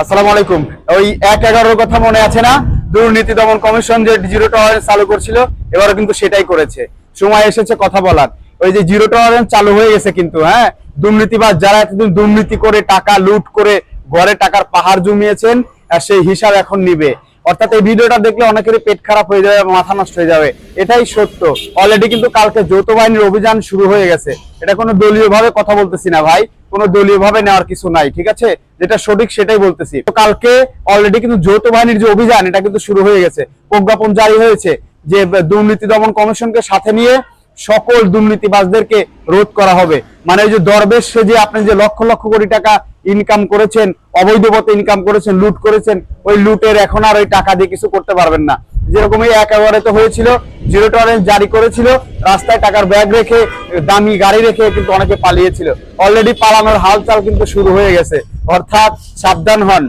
আসসালামু আলাইকুম। ওই এক এগারোর কথা মনে আছে না? দুর্নীতি দমন কমিশন যে জিরো টলারেন্স চালু করছিল, এবারও কিন্তু সেটাই করেছে। সময় এসেছে কথা বলার। ওই যে জিরো টলারেন্স চালু হয়ে গেছে কিন্তু হ্যাঁ? দুর্নীতিবাজ যারা এতদিন দুর্নীতি করে টাকা লুট করে ঘরে টাকার পাহাড় জমিয়েছেন সেই হিসাব এখন নিবে। অর্থাৎ এই ভিডিওটা দেখলে অনেকেরই পেট খারাপ হয়ে যাবে, মাথা নষ্ট হয়ে যাবে। এটাই সত্য। অলরেডি কিন্তু কালকে যৌথ বাহিনীর অভিযান শুরু হয়ে গেছে। এটা কোনো দলীয় ভাবে কথা বলতেছি না ভাই। কোনো দলীয় ভাবে নেওয়ার কিছু নাই, ঠিক আছে? যেটা সঠিক সেটাই বলতেছি। তো কালকে অলরেডি কিন্তু যৌথ বাহিনীর যে অভিযান, এটা কিন্তু শুরু হয়ে গেছে। প্রজ্ঞাপন জারি হয়েছে যে দুর্নীতি দমন কমিশনকে সাথে নিয়ে সকল দুর্নীতিবাজদেরকে রোধ করা হবে। মানে যে দরবেশ, সে যে আপনি যে লক্ষ লক্ষ কোটি টাকা ইনকাম করেছেন, অবৈধ পথে ইনকাম করেছেন, লুট করেছেন, ওই লুটের এখন আর ওই টাকা দিয়ে কিছু করতে পারবেন না। যেরকম এই একেবারে তো হয়েছিল জিরো টলারেন্স জারি করেছিল, রাস্তায় টাকার ব্যাগ রেখে, দামি গাড়ি রেখে কিন্তু অনেকে পালিয়েছিল। অলরেডি পালানোর হালচাল কিন্তু শুরু হয়ে গেছে। অর্থাৎ সাবধান হন।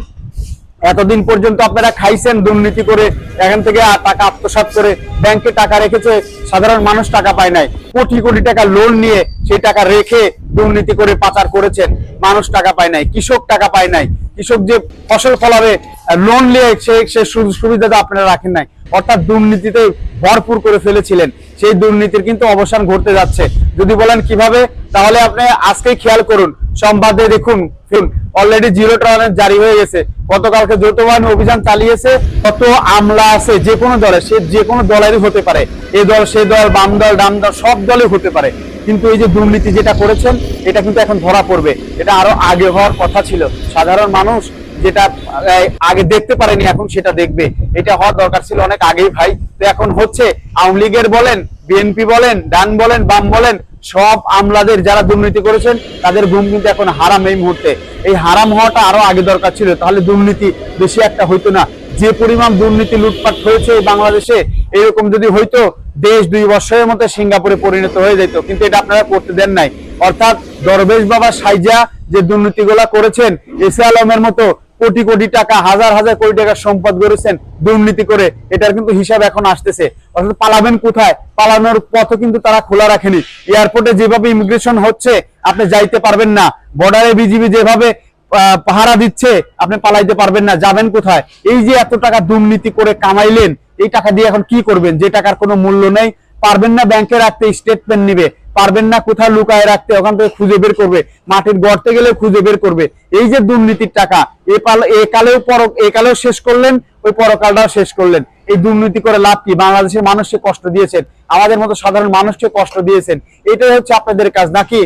এতদিন পর্যন্ত আপনারা খাইছেন দুর্নীতি করে, এখান থেকে টাকা আত্মসাৎ করে ব্যাংকে টাকা রেখেছে, সাধারণ মানুষ টাকা পায় নাই। কোটি কোটি টাকা লোন নিয়ে সেই টাকা রেখে দুর্নীতি করে পাচার করেছেন। মানুষ টাকা পায় নাই, কৃষক টাকা পায় নাই। কৃষক যে ফসল ফলাবে লোন নিয়ে সে সুবিধাটা আপনারা রাখেন নাই। অর্থাৎ দুর্নীতিতে ভরপুর করে ফেলেছিলেন। সেই দুর্নীতির কিন্তু অবসান ঘটতে যাচ্ছে। যদি বলেন কীভাবে, তাহলে আপনি আজকেই খেয়াল করুন। সম্বাদে দেখুন অলরেডি জিরো টলারেন্স জারি হয়ে গেছে। গতকালকে যৌথ বাহিনী অভিযান চালিয়েছে। কত আমলা আছে, যে কোনো দলে, সে যে কোনো দলেরই হতে পারে। এ দল, সে দল, বাম দল ডাম দল, সব দলে হতে পারে। কিন্তু এই যে দুর্নীতি যেটা করেছেন, এটা কিন্তু এখন ধরা পড়বে। এটা আরও আগে হওয়ার কথা ছিল। সাধারণ মানুষ যেটা আগে দেখতে পারেনি, এখন সেটা দেখবে। এটা হওয়ার দরকার ছিল অনেক আগেই ভাই। তো এখন হচ্ছে আওয়ামী লীগের বলেন, বিএনপি বলেন, ডান বলেন, বাম বলেন, সব আমলাদের যারা দুর্নীতি করেছেন, তাদের ঘুম কিন্তু এখন হারাম এই মুহূর্তে। এই হারাম হওয়াটা আরও আগে দরকার ছিল। তাহলে দুর্নীতি বেশি একটা হইতো না। যে পরিমাণ দুর্নীতি লুটপাট হয়েছে বাংলাদেশে, এরকম যদি হইতো দেশ দুই বছরের মধ্যে সিঙ্গাপুরে পরিণত হয়ে যেত, কিন্তু এটা আপনারা করতে দেন নাই। অর্থাৎ দরবেশ বাবা সাইজা যে দুর্নীতিগুলা করেছেন, এসে আলমের মতো কোটি কোটি টাকা, হাজার হাজার কোটি টাকার সম্পদ গড়েছেন দুর্নীতি করে, এটার কিন্তু হিসাব এখন আসতেছে। অর্থাৎ পালাবেন কোথায়? পালানোর পথও কিন্তু তারা খোলা রাখেনি। এয়ারপোর্টে যেভাবে ইমিগ্রেশন হচ্ছে, আপনি যাইতে পারবেন না। বর্ডারে বিজিবি যেভাবে পাহারা দিচ্ছে, আপনি পালাইতে পারবেন না, যাবেন কোথায়? এই যে এত টাকা দুর্নীতি করে কামাইলেন এই টাকা দিয়ে এখন কি করবেন? যে টাকার কোনো মূল্য নেই। পারবেন না ব্যাংকে রাখতে স্টেটমেন্ট নিবে। পারবেন না কোথায় লুকায় রাখতে, ওখান থেকে খুঁজে বের করবে। মাটির গর্তে গেলে খুঁজে বের করবে। এই যে দুর্নীতির টাকা, এ পাল, এ কালেও পর এ কালেও শেষ করলেন, ওই পরকালটাও শেষ করলেন। এই দুর্নীতি করে লাভ কি? বাংলাদেশের মানুষকে কষ্ট দিয়েছেন, আমাদের মতো সাধারণ মানুষকে কষ্ট দিয়েছেন, এটাই হচ্ছে আপনাদের কাজ। নাকি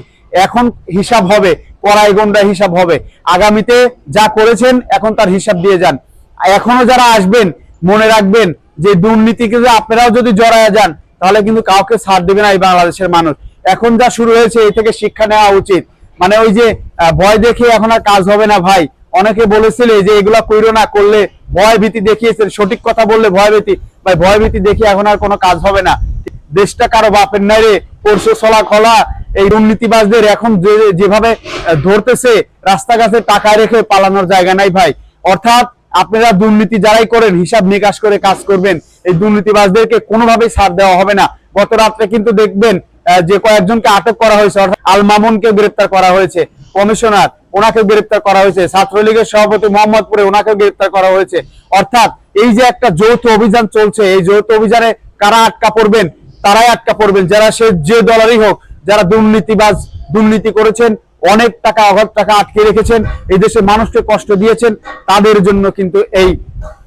এখন হিসাব হবে কড়াই গন্ডা হিসাব হবে। আগামীতে যা করেছেন, এখন তার হিসাব দিয়ে যান। এখনও যারা আসবেন, মনে রাখবেন যে দুর্নীতিকে যে আপনারাও যদি জড়ায় যান, তাহলে কিন্তু কাউকে ছাড় দেবে না এই বাংলাদেশের মানুষ। এখন যা শুরু হয়েছে, এই থেকে শিক্ষা নেওয়া উচিত। মানে ওই যে ভয় দেখে এখন আর কাজ হবে না ভাই। অনেকে বলেছিলে যে এগুলা কইরো না, করলে ভয় ভীতি দেখিয়েছেন। সঠিক কথা বললে ভয় ভীতি। ভাই, ভয় ভীতি দেখে এখন আর কোনো কাজ হবে না। দেশটা কারও বাপের নাই রে। পরশু চলা খলা এই দুর্নীতিবাজদের এখন যেভাবে ধরতেছে, রাস্তাঘাটে টাকা রেখে পালানোর জায়গা নাই ভাই। অর্থাৎ আপনারা দুর্নীতি যারাই করেন, হিসাব নিকাশ করে কাজ করবেন, এই দুর্নীতিবাজদেরকে কোনোভাবেই ছাড় দেওয়া হবে না। গত রাত্রে কিন্তু দেখবেন যে কয়েকজনকে আটক করা হয়েছে, অর্থাৎ আল মামুনকে গ্রেপ্তার করা হয়েছে, কমিশনার ওনাকে গ্রেপ্তার করা হয়েছে, ছাত্রলীগের সভাপতি মোহাম্মদপুরে ওনাকে গ্রেপ্তার করা হয়েছে। অর্থাৎ এই যে একটা যৌথ অভিযান চলছে, এই যৌথ অভিযানে কারা আটকা পড়বেন? তারাই আটকা পড়বেন। যারা সে যে দলেরই হোক, যারা দুর্নীতিবাজ, দুর্নীতি করেছেন অনেক টাকা, অভাব টাকা আটকে রেখেছেন। এই দেশের মানুষকে কষ্ট দিয়েছেন। তাদের জন্য কিন্তু এই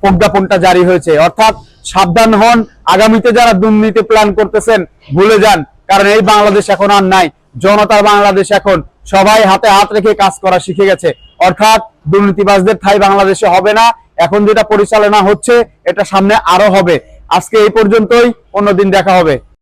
প্রজ্ঞাপনটা জারি হয়েছে। অর্থাৎ সাবধান হন। আগামীতে যারা দুর্নীতি প্ল্যান করতেছেন, ভুলে যান। কারণ এই বাংলাদেশ এখন আর নাই। জনতার বাংলাদেশ এখন সবাই হাতে হাত রেখে কাজ করা শিখে গেছে। অর্থাৎ দুর্নীতিবাজদের ঠাই বাংলাদেশে হবে না। এখন যেটা পরিচালনা হচ্ছে, এটা সামনে আরও হবে। আজকে এই পর্যন্তই। অন্যদিন দেখা হবে।